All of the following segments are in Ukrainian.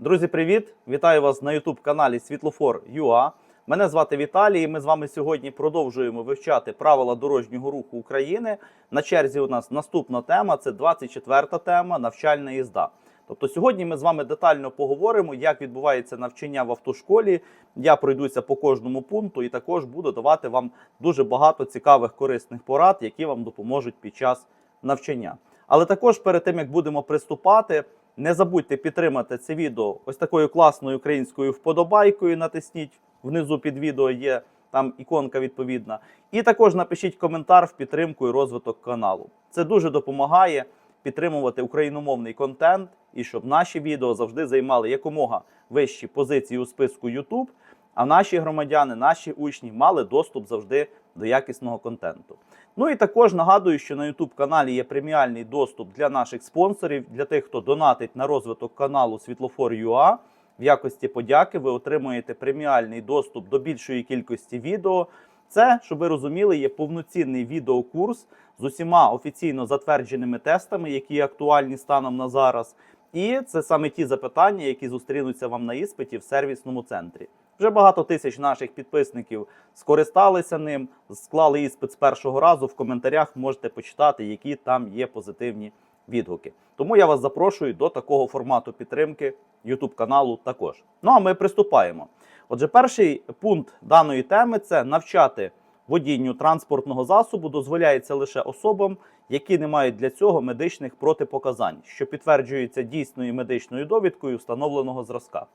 Друзі, привіт! Вітаю вас на youtube каналі Світлофор.ua. Мене звати Віталій. і Ми з вами сьогодні продовжуємо вивчати правила дорожнього руху України. На черзі у нас наступна тема це 24-та тема навчальна їзда. Тобто сьогодні ми з вами детально поговоримо, як відбувається навчання в автошколі. Я пройдуся по кожному пункту і також буду давати вам дуже багато цікавих корисних порад, які вам допоможуть під час навчання. Але також перед тим як будемо приступати, не забудьте підтримати це відео ось такою класною українською вподобайкою. Натисніть внизу під відео є там іконка відповідна. І також напишіть коментар в підтримку і розвиток каналу. Це дуже допомагає підтримувати україномовний контент і щоб наші відео завжди займали якомога вищі позиції у списку YouTube, а наші громадяни, наші учні мали доступ завжди до якісного контенту. Ну і також нагадую, що на YouTube каналі є преміальний доступ для наших спонсорів, для тих, хто донатить на розвиток каналу Світлофор.ua. В якості подяки ви отримуєте преміальний доступ до більшої кількості відео. Це, щоб ви розуміли, є повноцінний відеокурс з усіма офіційно затвердженими тестами, які актуальні станом на зараз. І це саме ті запитання, які зустрінуться вам на іспиті в сервісному центрі. Вже багато тисяч наших підписників скористалися ним, склали іспит з першого разу. В коментарях можете почитати, які там є позитивні відгуки. Тому я вас запрошую до такого формату підтримки YouTube каналу також. Ну а ми приступаємо. Отже, перший пункт даної теми це навчати водінню транспортного засобу дозволяється лише особам, які не мають для цього медичних протипоказань, що підтверджуються дійсною медичною довідкою встановленого зразка.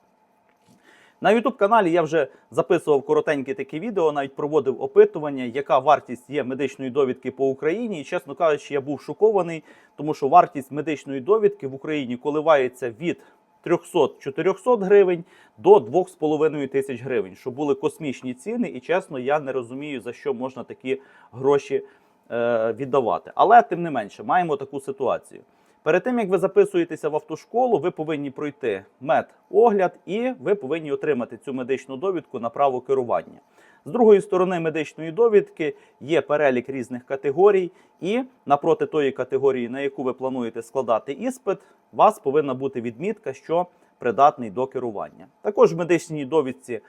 На youtube каналі я вже записував коротенькі такі відео, навіть проводив опитування, яка вартість є медичної довідки по Україні. І чесно кажучи, я був шокований, тому що вартість медичної довідки в Україні коливається від 300-400 гривень до 2,5 тисяч гривень, що були космічні ціни, і чесно, я не розумію, за що можна такі гроші е, віддавати. Але тим не менше, маємо таку ситуацію. Перед тим як ви записуєтеся в автошколу, ви повинні пройти медогляд і ви повинні отримати цю медичну довідку на право керування. З другої сторони медичної довідки є перелік різних категорій, і напроти тої категорії, на яку ви плануєте складати іспит, у вас повинна бути відмітка, що придатний до керування. Також в медичній довідці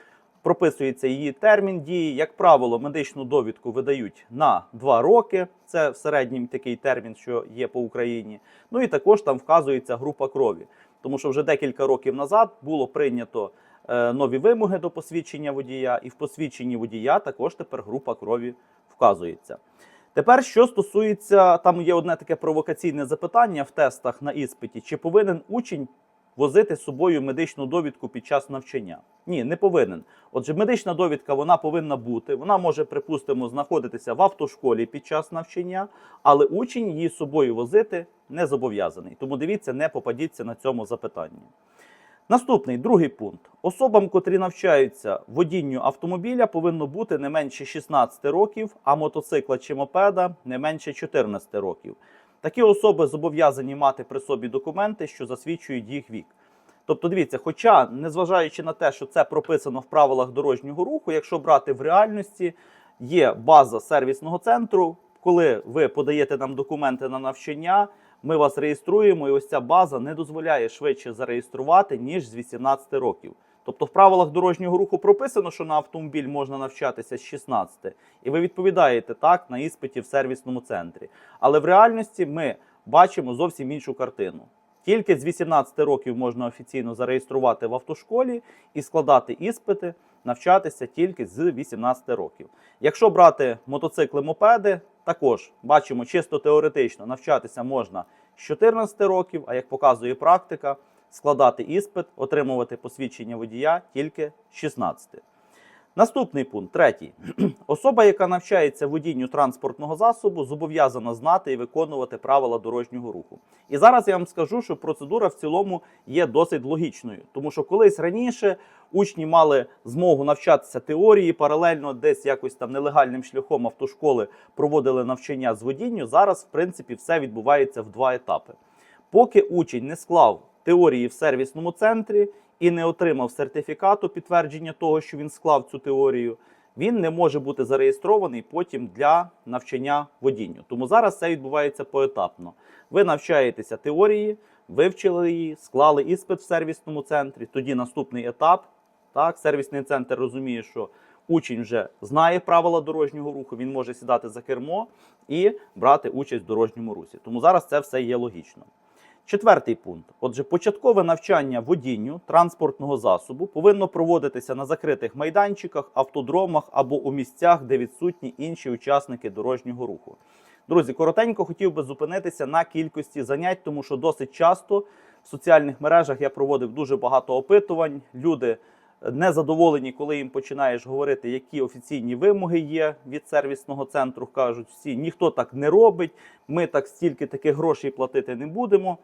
прописується її термін дії. Як правило, медичну довідку видають на 2 роки. Це в середньому такий термін, що є по Україні. Ну і також там вказується група крові, тому що вже декілька років назад було прийнято е, нові вимоги до посвідчення водія, і в посвідченні водія також тепер група крові вказується. Тепер, що стосується, там є одне таке провокаційне запитання в тестах на іспиті: чи повинен учень возити з собою медичну довідку під час навчання? Ні, не повинен. Отже, медична довідка вона повинна бути. Вона може, припустимо, знаходитися в автошколі під час навчання, але учень її з собою возити не зобов'язаний. Тому дивіться, не попадіться на цьому запитанні. Наступний другий пункт: особам, котрі навчаються водінню автомобіля, повинно бути не менше 16 років, а мотоцикла чи мопеда не менше 14 років. Такі особи зобов'язані мати при собі документи, що засвідчують їх вік. Тобто, дивіться, хоча, незважаючи на те, що це прописано в правилах дорожнього руху, якщо брати в реальності, є база сервісного центру, коли ви подаєте нам документи на навчання, ми вас реєструємо, і ось ця база не дозволяє швидше зареєструвати, ніж з 18 років. Тобто в правилах дорожнього руху прописано, що на автомобіль можна навчатися з 16, і ви відповідаєте так на іспиті в сервісному центрі. Але в реальності ми бачимо зовсім іншу картину. Тільки з 18 років можна офіційно зареєструвати в автошколі і складати іспити, навчатися тільки з 18 років. Якщо брати мотоцикли мопеди, також бачимо чисто теоретично навчатися можна з 14 років, а як показує практика, складати іспит, отримувати посвідчення водія тільки з 16. Наступний пункт, третій. Особа, яка навчається водінню транспортного засобу, зобов'язана знати і виконувати правила дорожнього руху. І зараз я вам скажу, що процедура в цілому є досить логічною, тому що колись раніше учні мали змогу навчатися теорії, паралельно десь якось там нелегальним шляхом автошколи проводили навчання з водінню. Зараз, в принципі, все відбувається в два етапи. Поки учень не склав теорії в сервісному центрі і не отримав сертифікату підтвердження того, що він склав цю теорію, він не може бути зареєстрований потім для навчання водінню. Тому зараз це відбувається поетапно. Ви навчаєтеся теорії, вивчили її, склали іспит в сервісному центрі. Тоді наступний етап. Так, сервісний центр розуміє, що учень вже знає правила дорожнього руху, він може сідати за кермо і брати участь в дорожньому русі. Тому зараз це все є логічно. Четвертий пункт. Отже, початкове навчання водінню транспортного засобу повинно проводитися на закритих майданчиках, автодромах або у місцях, де відсутні інші учасники дорожнього руху. Друзі, коротенько хотів би зупинитися на кількості занять, тому що досить часто в соціальних мережах я проводив дуже багато опитувань. Люди незадоволені, коли їм починаєш говорити, які офіційні вимоги є від сервісного центру. кажуть всі, ніхто так не робить, ми так стільки таких грошей платити не будемо.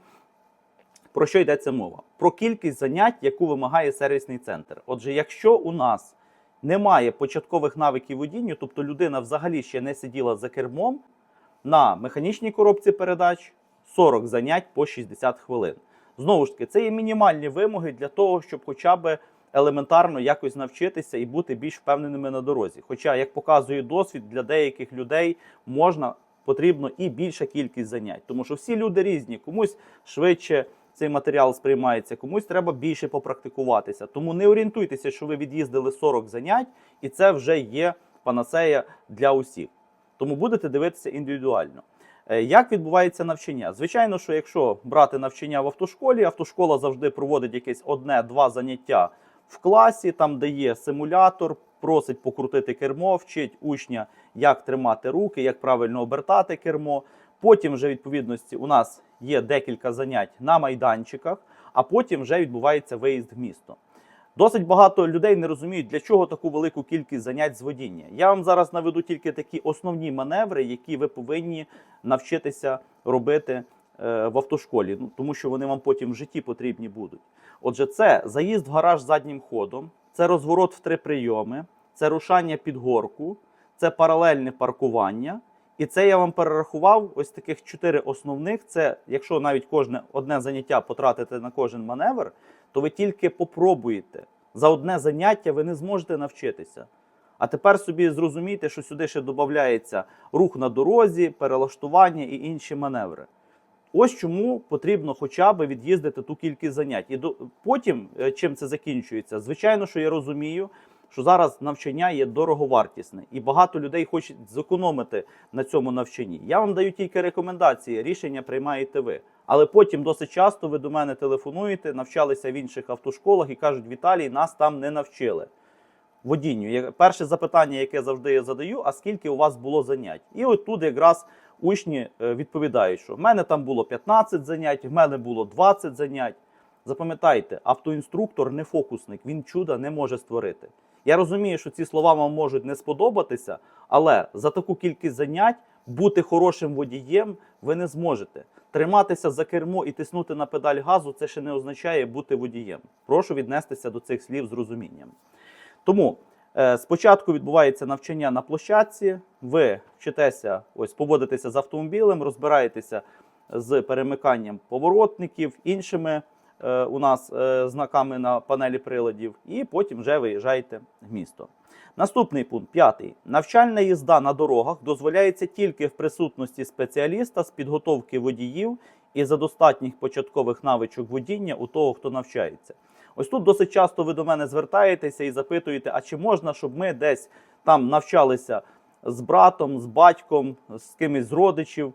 Про що йдеться мова? Про кількість занять, яку вимагає сервісний центр. Отже, якщо у нас немає початкових навиків водінню, тобто людина взагалі ще не сиділа за кермом, на механічній коробці передач 40 занять по 60 хвилин. Знову ж таки, це є мінімальні вимоги для того, щоб хоча б елементарно якось навчитися і бути більш впевненими на дорозі. Хоча, як показує досвід, для деяких людей можна потрібно і більша кількість занять, тому що всі люди різні, комусь швидше цей матеріал сприймається, комусь треба більше попрактикуватися. Тому не орієнтуйтеся, що ви від'їздили 40 занять, і це вже є панацея для усіх. Тому будете дивитися індивідуально. Е, Як відбувається навчання? Звичайно, що якщо брати навчання в автошколі, автошкола завжди проводить якесь одне-два заняття в класі, там де є симулятор, просить покрутити кермо, вчить учня, як тримати руки, як правильно обертати кермо. Потім, вже відповідності, у нас є декілька занять на майданчиках, а потім вже відбувається виїзд в місто. Досить багато людей не розуміють, для чого таку велику кількість занять з водіння. Я вам зараз наведу тільки такі основні маневри, які ви повинні навчитися робити в автошколі, ну, тому що вони вам потім в житті потрібні будуть. Отже, це заїзд в гараж заднім ходом, це розворот в три прийоми, це рушання під горку, це паралельне паркування. І це я вам перерахував ось таких чотири основних. Це якщо навіть кожне одне заняття потратите на кожен маневр, то ви тільки попробуєте. За одне заняття ви не зможете навчитися. А тепер собі зрозумійте, що сюди ще додається рух на дорозі, перелаштування і інші маневри. Ось чому потрібно хоча б від'їздити ту кількість занять. І до... потім, е, чим це закінчується, звичайно, що я розумію, що зараз навчання є дороговартісне, і багато людей хочуть зекономити на цьому навчанні. Я вам даю тільки рекомендації, рішення приймаєте ви. Але потім досить часто ви до мене телефонуєте, навчалися в інших автошколах і кажуть, Віталій, нас там не навчили. Водінню. Перше запитання, яке завжди я задаю, а скільки у вас було занять? І от тут якраз учні е, відповідають, що в мене там було 15 занять, в мене було 20 занять. Запам'ятайте, автоінструктор не фокусник, він чуда не може створити. Я розумію, що ці слова вам можуть не сподобатися, але за таку кількість занять бути хорошим водієм ви не зможете. Триматися за кермо і тиснути на педаль газу це ще не означає бути водієм. Прошу віднестися до цих слів з розумінням. Тому спочатку відбувається навчання на площадці, ви вчитеся ось поводитися з автомобілем, розбираєтеся з перемиканням поворотників, іншими е, у нас е, знаками на панелі приладів, і потім вже виїжджаєте в місто. Наступний пункт, п'ятий. Навчальна їзда на дорогах дозволяється тільки в присутності спеціаліста з підготовки водіїв і за достатніх початкових навичок водіння у того, хто навчається. Ось тут досить часто ви до мене звертаєтеся і запитуєте, а чи можна, щоб ми десь там навчалися з братом, з батьком, з кимось з родичів.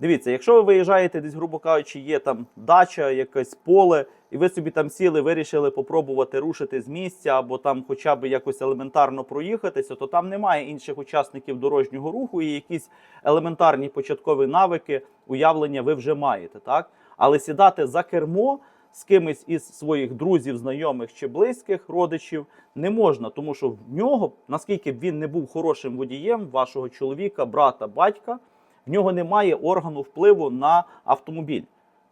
Дивіться, якщо ви виїжджаєте десь, грубо кажучи, є там дача, якесь поле, і ви собі там сіли, вирішили попробувати рушити з місця або там хоча б якось елементарно проїхатися, то там немає інших учасників дорожнього руху і якісь елементарні початкові навики, уявлення ви вже маєте, так? Але сідати за кермо з кимось із своїх друзів, знайомих чи близьких родичів не можна, тому що в нього, наскільки б він не був хорошим водієм, вашого чоловіка, брата, батька, в нього немає органу впливу на автомобіль.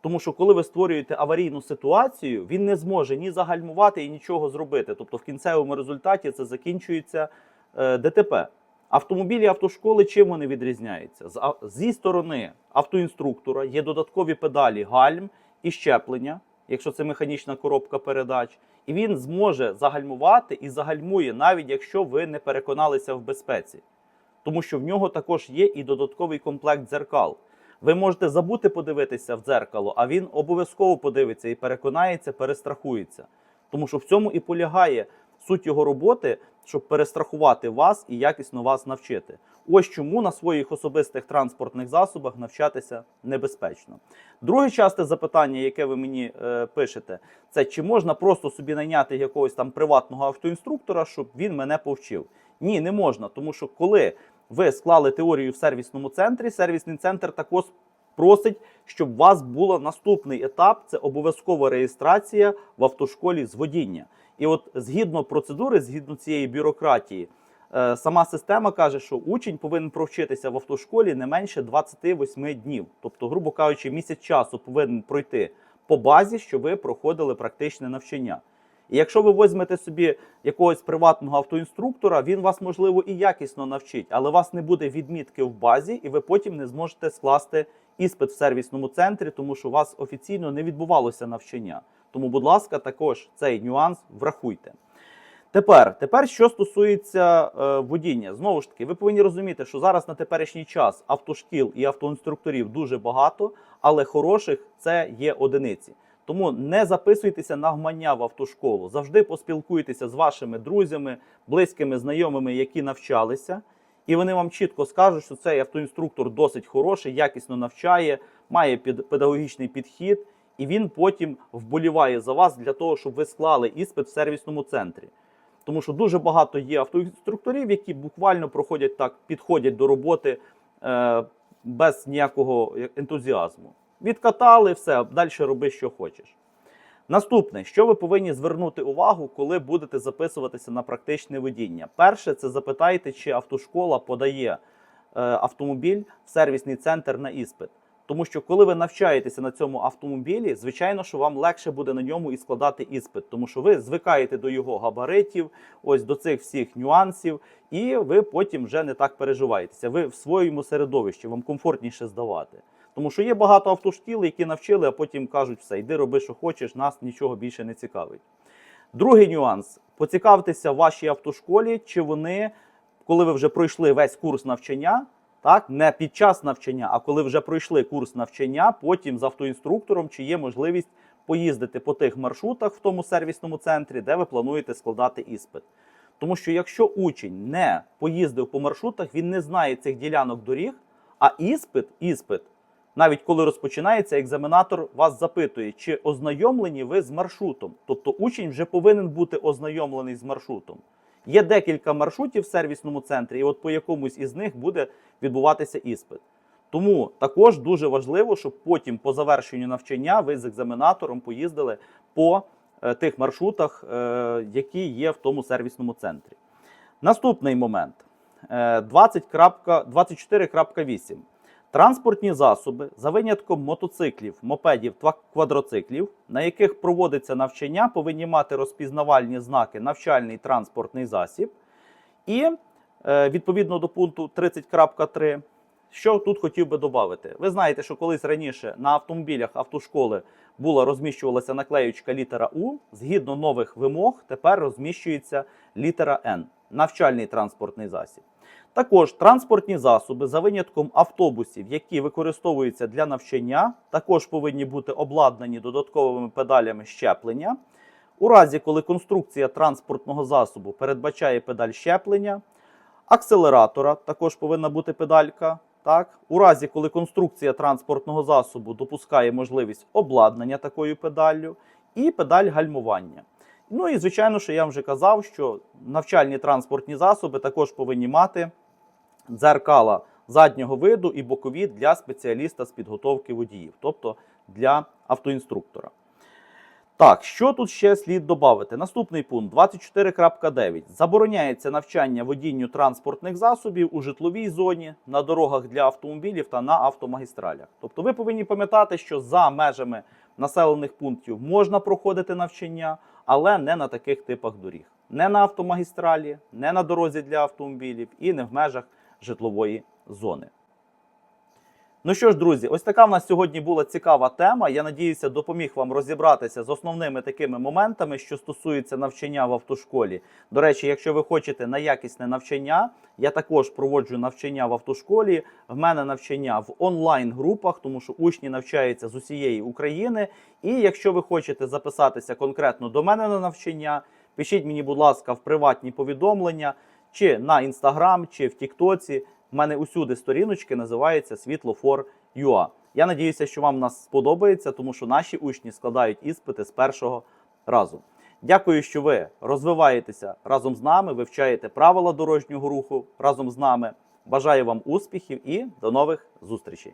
Тому що коли ви створюєте аварійну ситуацію, він не зможе ні загальмувати і нічого зробити. Тобто, в кінцевому результаті це закінчується е, ДТП. Автомобілі автошколи чим вони відрізняються? З, а- зі сторони автоінструктора є додаткові педалі гальм і щеплення, якщо це механічна коробка передач, і він зможе загальмувати і загальмує, навіть якщо ви не переконалися в безпеці. Тому що в нього також є і додатковий комплект дзеркал. Ви можете забути подивитися в дзеркало, а він обов'язково подивиться і переконається, перестрахується. Тому що в цьому і полягає суть його роботи, щоб перестрахувати вас і якісно вас навчити. Ось чому на своїх особистих транспортних засобах навчатися небезпечно. Друге часте запитання, яке ви мені е, пишете, це чи можна просто собі найняти якогось там приватного автоінструктора, щоб він мене повчив? Ні, не можна, тому що коли ви склали теорію в сервісному центрі, сервісний центр також просить, щоб у вас був наступний етап це обов'язкова реєстрація в автошколі з водіння. І от згідно процедури, згідно цієї бюрократії, е, сама система каже, що учень повинен провчитися в автошколі не менше 28 днів. Тобто, грубо кажучи, місяць часу повинен пройти по базі, що ви проходили практичне навчання. І якщо ви візьмете собі якогось приватного автоінструктора, він вас можливо і якісно навчить, але у вас не буде відмітки в базі, і ви потім не зможете скласти іспит в сервісному центрі, тому що у вас офіційно не відбувалося навчання. Тому, будь ласка, також цей нюанс врахуйте. Тепер, тепер, що стосується е, водіння, знову ж таки, ви повинні розуміти, що зараз на теперішній час автошкіл і автоінструкторів дуже багато, але хороших це є одиниці. Тому не записуйтеся на гмання в автошколу. Завжди поспілкуйтеся з вашими друзями, близькими, знайомими, які навчалися, і вони вам чітко скажуть, що цей автоінструктор досить хороший, якісно навчає, має педагогічний підхід, і він потім вболіває за вас для того, щоб ви склали іспит в сервісному центрі. Тому що дуже багато є автоінструкторів, які буквально проходять так, підходять до роботи е, без ніякого ентузіазму. Відкатали все, далі роби, що хочеш. Наступне, що ви повинні звернути увагу, коли будете записуватися на практичне водіння. Перше, це запитайте, чи автошкола подає е, автомобіль в сервісний центр на іспит. Тому що коли ви навчаєтеся на цьому автомобілі, звичайно, що вам легше буде на ньому і складати іспит, тому що ви звикаєте до його габаритів, ось до цих всіх нюансів, і ви потім вже не так переживаєтеся. Ви в своєму середовищі вам комфортніше здавати. Тому що є багато автошкіл, які навчили, а потім кажуть, все, йди роби, що хочеш, нас нічого більше не цікавить. Другий нюанс: поцікавтеся в вашій автошколі, чи вони, коли ви вже пройшли весь курс навчання, так, не під час навчання, а коли вже пройшли курс навчання, потім з автоінструктором, чи є можливість поїздити по тих маршрутах в тому сервісному центрі, де ви плануєте складати іспит. Тому що якщо учень не поїздив по маршрутах, він не знає цих ділянок доріг, а іспит, іспит, навіть коли розпочинається, екзаменатор вас запитує, чи ознайомлені ви з маршрутом. Тобто учень вже повинен бути ознайомлений з маршрутом. Є декілька маршрутів в сервісному центрі, і от по якомусь із них буде відбуватися іспит. Тому також дуже важливо, щоб потім по завершенню навчання ви з екзаменатором поїздили по е, тих маршрутах, е, які є в тому сервісному центрі. Наступний момент Е, 20.24.8. Транспортні засоби за винятком мотоциклів, мопедів та квадроциклів, на яких проводиться навчання, повинні мати розпізнавальні знаки навчальний транспортний засіб. І е, відповідно до пункту 30.3, що тут хотів би додати. Ви знаєте, що колись раніше на автомобілях автошколи була розміщувалася наклеючка літера У. Згідно нових вимог, тепер розміщується літера Н навчальний транспортний засіб. Також транспортні засоби за винятком автобусів, які використовуються для навчання, також повинні бути обладнані додатковими педалями щеплення. У разі, коли конструкція транспортного засобу передбачає педаль щеплення, акселератора також повинна бути педалька. Так, у разі, коли конструкція транспортного засобу допускає можливість обладнання такою педаллю, і педаль гальмування. Ну і звичайно, що я вже казав, що навчальні транспортні засоби також повинні мати дзеркала заднього виду і бокові для спеціаліста з підготовки водіїв, тобто для автоінструктора. Так, що тут ще слід додати? Наступний пункт 24.9. Забороняється навчання водінню транспортних засобів у житловій зоні, на дорогах для автомобілів та на автомагістралях. Тобто ви повинні пам'ятати, що за межами населених пунктів можна проходити навчання, але не на таких типах доріг. Не на автомагістралі, не на дорозі для автомобілів і не в межах житлової зони. Ну що ж, друзі, ось така в нас сьогодні була цікава тема. Я надіюся, допоміг вам розібратися з основними такими моментами, що стосуються навчання в автошколі. До речі, якщо ви хочете на якісне навчання, я також проводжу навчання в автошколі. В мене навчання в онлайн-групах, тому що учні навчаються з усієї України. І якщо ви хочете записатися конкретно до мене на навчання, пишіть мені, будь ласка, в приватні повідомлення чи на інстаграм, чи в Тіктоці. У мене усюди сторіночки називаються світлофор.ua. Я надіюся, що вам нас сподобається, тому що наші учні складають іспити з першого разу. Дякую, що ви розвиваєтеся разом з нами, вивчаєте правила дорожнього руху разом з нами. Бажаю вам успіхів і до нових зустрічей!